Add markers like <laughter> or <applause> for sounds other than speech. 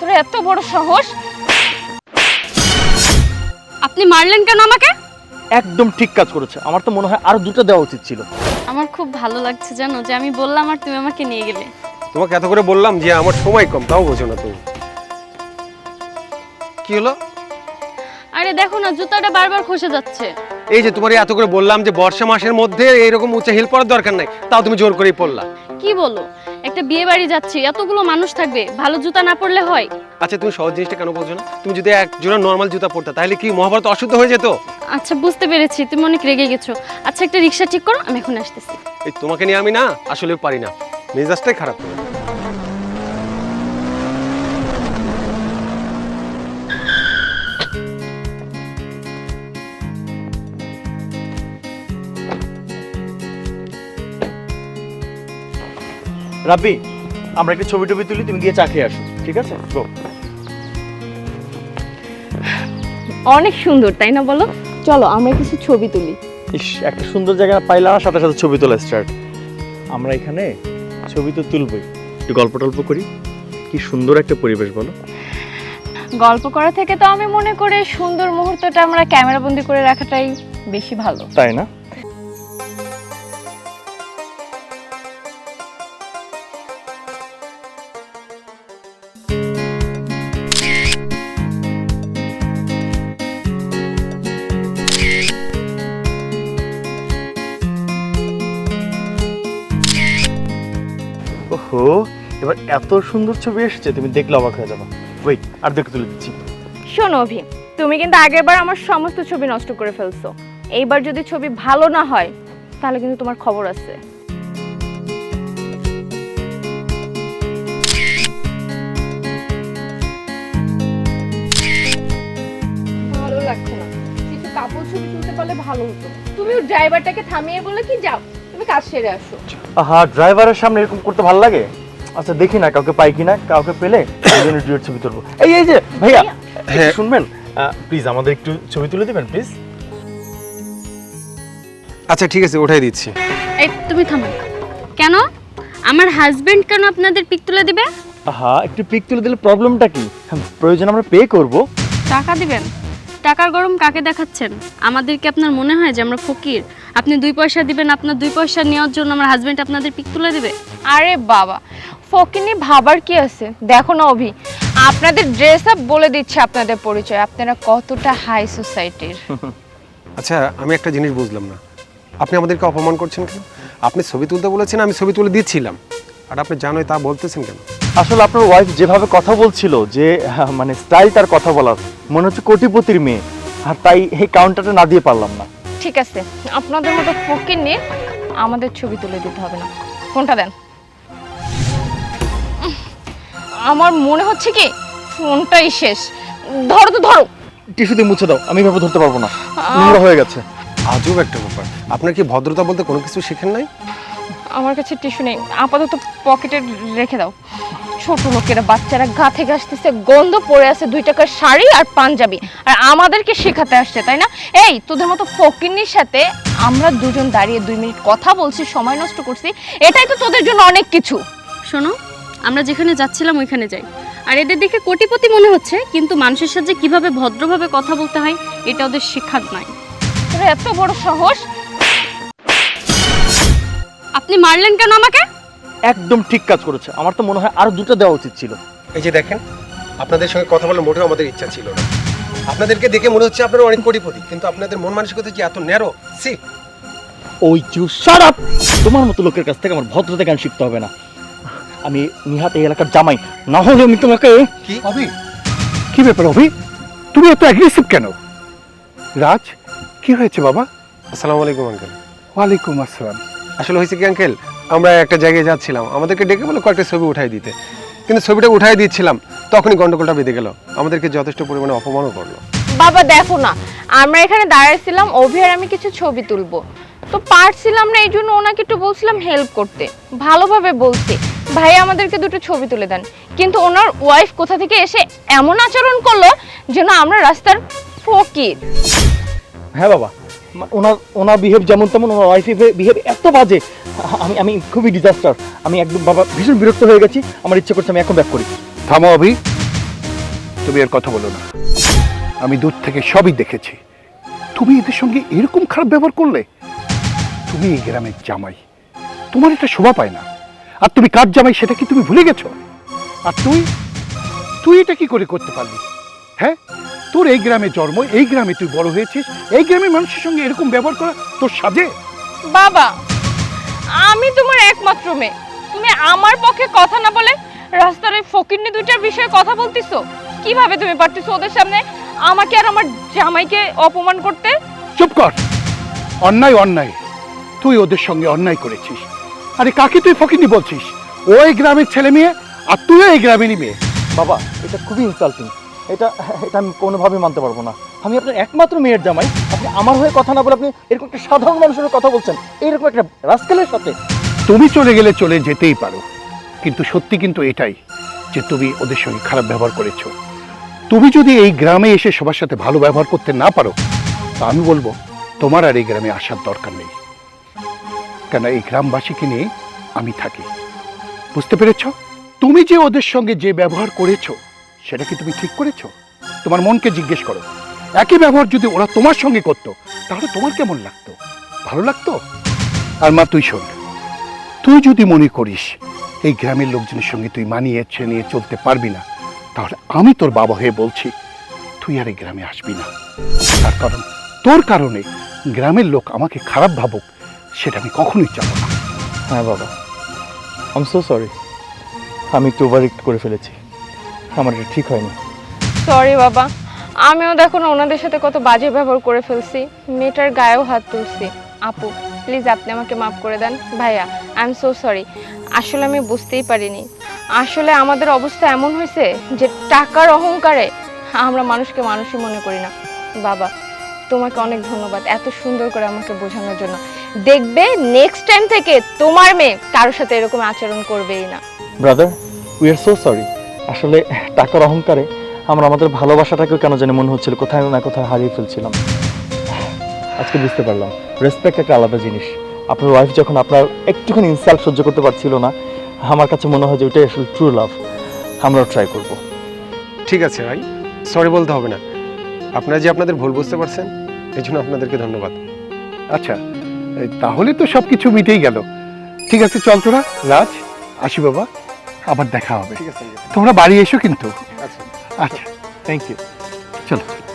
তোর এত বড় সাহস? আপনি মারলেন কেন আমাকে? একদম ঠিক কাজ করেছে। আমার তো মনে হয় আরও দুটো দেওয়া উচিত ছিল। আমার খুব ভালো লাগছে জানো যে আমি বললাম আর তুমি আমাকে নিয়ে গেলে। তোমাকে এত করে বললাম যে আমার সময় কম তাও বোঝো না তুমি। কি হলো? আরে দেখো না জুতাটা বারবার খসে যাচ্ছে। এই যে তোমার এত করে বললাম যে বর্ষা মাসের মধ্যে এইরকম উঁচা হিল পরার দরকার নাই তাও তুমি জোর করেই পড়লা। কি বলো? একটা বিয়ে বাড়ি যাচ্ছি এতগুলো মানুষ থাকবে ভালো জুতা না পরলে হয়? আচ্ছা তুমি সহজ জিনিসটা কেন বোঝো না? তুমি যদি এক জোড়া নর্মাল জুতা পরতে তাহলে কি মহাভারত অশুদ্ধ হয়ে যেত? আচ্ছা বুঝতে পেরেছি তুমি অনেক রেগে গেছো। আচ্ছা একটা রিক্সা ঠিক করো আমি এখন আসতেছি। এই তোমাকে নিয়ে আমি না আসলে পারি না। মেজাজটাই খারাপ তোমার। রাব্বি আমরা একটা ছবি টবি তুলি তুমি গিয়ে চা খেয়ে আসো ঠিক আছে? গো অনেক সুন্দর তাই না বলো? চলো আমরা কিছু ছবি তুলি। ইস একটা সুন্দর জায়গা পাইলাম সাথে সাথে ছবি তোলা স্টার্ট আমরা এখানে ছবি তো তুলবই। একটু গল্প টল্প করি? কি সুন্দর একটা পরিবেশ বলো। গল্প করা থেকে তো আমি মনে করি সুন্দর মুহূর্তটা আমরা ক্যামেরা বন্দি করে রাখাটাই বেশি ভালো। তাই না? ওহো এবার এত সুন্দর ছবি এসেছে, তুমি দেখলে অবাক হয়ে যাবে। ওয়েট আর দেখে তুলে দিচ্ছি। শোনো অভি, তুমি কিন্তু আগেরবার আমার সমস্ত ছবি নষ্ট করে ফেলছো। এইবার যদি ছবি ভালো না হয়, তাহলে কিন্তু তোমার খবর আছে। ভালো লাগছে না। কিছু কাপড় ছবি তুলতে পারলে ভালো হতো। তুমি ড্রাইভারটাকে থামিয়ে বলে কি যাও। কাজ সেরে আসো। আহা ড্রাইভারের সামনে এরকম করতে ভালো লাগে? আচ্ছা দেখি না কাউকে পাই কিনা কাউকে পেলে দুজনের ডুয়েট ছবি তুলবো। এই এই যে ভাইয়া হ্যাঁ। শুনবেন? প্লিজ আমাদের একটু ছবি তুলে দিবেন প্লিজ। আচ্ছা ঠিক আছে ওঠাই দিচ্ছি। এই তুমি থামো। কেন? আমার হাজবেন্ড কেন আপনাদের পিক তুলে দিবে? আহা একটু পিক তুলে দিলে প্রবলেমটা কি? হ্যাঁ, প্রয়োজন আমরা পে করব। টাকা দিবেন? টাকার গরম কাকে দেখাচ্ছেন? আমাদের কি আপনার মনে হয় যে আমরা ফকির? আপনি দুই পয়সা দিবেন আপনার দুই পয়সা নেওয়ার জন্য আমার হাজবেন্ড আপনাদের পিক তুলে দেবে? আরে বাবা ফকিনি ভাবার কি আছে? দেখো না অভি আপনাদের ড্রেস আপ বলে দিচ্ছে আপনাদের পরিচয়। আপনারা কতটা হাই সোসাইটির <laughs> আচ্ছা আমি একটা জিনিস বুঝলাম না। আপনি আমাদেরকে অপমান করছেন কেন? আপনি ছবি তুলতে বলেছেন আমি ছবি তুলে দিচ্ছিলাম। আর আপনি জানোই তা বলতেছেন কেন? আসলে আপনার ওয়াইফ যেভাবে কথা বলছিল যে মানে স্টাইল তার কথা বলার মনে হচ্ছে কোটিপতির মেয়ে। আর তাই এই কাউন্টারটা না দিয়ে পারলাম না। ঠিক আছে আপনাদের মতো ফকিনি আমাদের ছবি তুলে দিতে হবে না। ফোনটা দেন। আমার মনে হচ্ছে কি ফোনটাই শেষ। ধরো তো ধরো। টিস্যু দিয়ে মুছে দাও আমি এভাবে ধরতে পারব না। নোংরা হয়ে গেছে। আজব একটা ব্যাপার। আপনার কি ভদ্রতা বলতে কোনো কিছু শেখেন নাই? আমার কাছে টিস্যু নেই। আপাতত পকেটে রেখে দাও। ছোট লোকেরা বাচ্চারা গা থেকে আসতেছে গন্ধ পড়ে আছে দুই টাকার শাড়ি আর পাঞ্জাবি। আর আমাদেরকে শেখাতে আসছে তাই না? এই তোদের মতো ফকিন্নির সাথে আমরা দুজন দাঁড়িয়ে দুই মিনিট কথা বলছি সময় নষ্ট করছি এটাই তো তোদের জন্য অনেক কিছু। শোনো আমরা যেখানে যাচ্ছিলাম ওইখানে যাই। আর এদের দেখে কোটিপতি মনে হচ্ছে কিন্তু মানুষের সাথে কীভাবে ভদ্রভাবে কথা বলতে হয় এটা ওদের শেখার নাই তোর এত বড় সাহস? আপনি মারলেন কেন আমাকে? একদম ঠিক কাজ করেছে। আমার তো মনে হয় আরও দুটো দেওয়া উচিত ছিল। এই যে দেখেন আপনাদের সঙ্গে কথা বলার মোটেও আমাদের ইচ্ছা ছিল না। আপনাদেরকে দেখে মনে হচ্ছে আপনারা অনেক কোটিপতি কিন্তু আপনাদের মন মানসিকতা যে এত ন্যারো? সি ওই চু শাট আপ তোমার মতো লোকের কাছ থেকে আমার ভদ্রতা জ্ঞান শিখতে হবে না। আমি নিহাত এই এলাকার জামাই না হলে আমি তোমাকে কি? অভি কি ব্যাপার অভি? তুমি এত অ্যাগ্রেসিভ কেন? রাজ কি হয়েছে বাবা? আসসালামু আলাইকুম আঙ্কেল ওয়ালাইকুম আসসালাম। আসলে হয়েছে কি আঙ্কেল আমরা একটা জায়গায় যাচ্ছিলাম। আমাদেরকে ডেকে বলে কয়েকটা ছবি উঠাই দিতে। কিন্তু ছবিটা উঠাই দিচ্ছিলাম তখনই গন্ডগোলটা বেঁধে গেল। আমাদেরকে যথেষ্ট পরিমাণে অপমানও করল। বাবা দেখো না আমরা এখানে দাঁড়াইছিলাম অভি আর আমি কিছু ছবি তুলবো। তো পারছিলাম না এই জন্য ওনাকে একটু বলছিলাম হেল্প করতে। ভালোভাবে বলছি ভাই আমাদেরকে দুটো ছবি তুলে দেন। কিন্তু ওনার ওয়াইফ কোথা থেকে এসে এমন আচরণ করল যেন আমরা রাস্তার ফকির। হ্যাঁ বাবা ওনার ওনার বিহেভ যেমন তেমন ওনার ওয়াইফ বিহেভ এত বাজে। আমি আমি খুবই ডিজাস্টার আমি একদম বাবা ভীষণ বিরক্ত হয়ে গেছি। আমার ইচ্ছে করছে আমি এখন ব্যাক করি। থামো অভি। তুমি এর কথা বলো না। আমি দূর থেকে সবই দেখেছি। তুমি এদের সঙ্গে এরকম খারাপ ব্যবহার করলে? তুমি এই গ্রামের জামাই। তোমার এটা শোভা পায় না। আর তুমি কার জামাই সেটা কি তুমি ভুলে গেছো? আর তুই? তুই এটা কি করে করতে পারলি? হ্যাঁ? তোর এই গ্রামে জন্ম এই গ্রামে তুই বড় হয়েছিস এই গ্রামের মানুষের সঙ্গে এরকম ব্যবহার করা তোর সাজে? বাবা আমি তোমার একমাত্র মেয়ে। তুমি আমার পক্ষে কথা না বলে রাস্তার ওই ফকিরনি দুইটার বিষয়ে কথা বলতিছো? কীভাবে তুমি পারতিছো ওদের সামনে আমাকে আর আমার জামাইকে অপমান করতে? চুপ কর। অন্যায় অন্যায়। তুই ওদের সঙ্গে অন্যায় করেছিস। আরে কাকে তুই ফকিনি বলছিস? ও এই গ্রামের ছেলে মেয়ে আর তুইও এই গ্রামেরই মেয়ে। বাবা এটা খুবই ইনসাল্টিং এটা এটা আমি কোনোভাবে মানতে পারব না। আমি আপনার একমাত্র মেয়ের জামাই। আপনি আমার হয়ে কথা না বলে আপনি এরকম একটা সাধারণ মানুষের কথা বলছেন। এইরকম একটা রাস্কেলের সাথে। তুমি চলে গেলে চলে যেতেই পারো। কিন্তু সত্যি কিন্তু এটাই যে তুমি ওদের সঙ্গে খারাপ ব্যবহার করেছ। তুমি যদি এই গ্রামে এসে সবার সাথে ভালো ব্যবহার করতে না পারো, তা আমি বলব, তোমার আর এই গ্রামে আসার দরকার নেই। কেন এই গ্রামবাসীকে নিয়ে আমি থাকি। বুঝতে পেরেছ? তুমি যে ওদের সঙ্গে যে ব্যবহার করেছ সেটা কি তুমি ঠিক করেছ? তোমার মনকে জিজ্ঞেস করো। একই ব্যবহার যদি ওরা তোমার সঙ্গে করতো, তাহলে তোমার কেমন লাগতো? ভালো লাগতো? আর মা, তুই শোন। তুই যদি মনে করিস, এই গ্রামের লোকজনের সঙ্গে তুই মানিয়ে নিয়ে চলতে পারবি না, তাহলে আমি তোর বাবা হয়ে বলছি, তুই আর এই গ্রামে আসবি না। তার কারণ, তোর কারণে গ্রামের লোক আমাকে খারাপ ভাবুক, সেটা আমি কখনোই চাবো না। হ্যাঁ বাবা। আম সো সরি আমি একটু ওভার করে ফেলেছি। আমার এটা ঠিক হয়নি। সরি বাবা। আমিও দেখো না ওনাদের সাথে কত বাজে ব্যবহার করে ফেলছি। মেয়েটার গায়েও হাত তুলছি। আপু প্লিজ আপনি আমাকে মাফ করে দেন। ভাইয়া আই এম সো সরি আসলে আমি বুঝতেই পারিনি। আসলে আমাদের অবস্থা এমন হয়েছে যে টাকার অহংকারে আমরা মানুষকে মানুষই মনে করি না। বাবা তোমাকে অনেক ধন্যবাদ এত সুন্দর করে আমাকে বোঝানোর জন্য। দেখবে নেক্সট টাইম থেকে তোমার মেয়ে কারোর সাথে এরকম আচরণ করবেই না। Brother we are so sorry আসলে টাকার অহংকারে আমরা আমাদের ভালোবাসাটাকেও কেন জানি মনে হচ্ছিল কোথায় না কোথায় হারিয়ে ফেলছিলাম। আজকে বুঝতে পারলাম রেসপেক্ট একটা আলাদা জিনিস। আপনার ওয়াইফ যখন আপনার একটুখানি ইনসাল্ট সহ্য করতে পারছিল না আমার কাছে মনে হয় যে ওইটাই আসলে ট্রু লাভ আমরাও ট্রাই করব। ঠিক আছে ভাই সরি বলতে হবে না। আপনারা যে আপনাদের ভুল বুঝতে পারছেন এই জন্য আপনাদেরকে ধন্যবাদ। আচ্ছা এই তাহলে তো সব কিছু মিটেই গেল। ঠিক আছে চল তোরা রাজ আসি বাবা। আবার দেখা হবে। তোমরা বাড়ি এসো কিন্তু। আচ্ছা। আচ্ছা থ্যাংক ইউ চলো।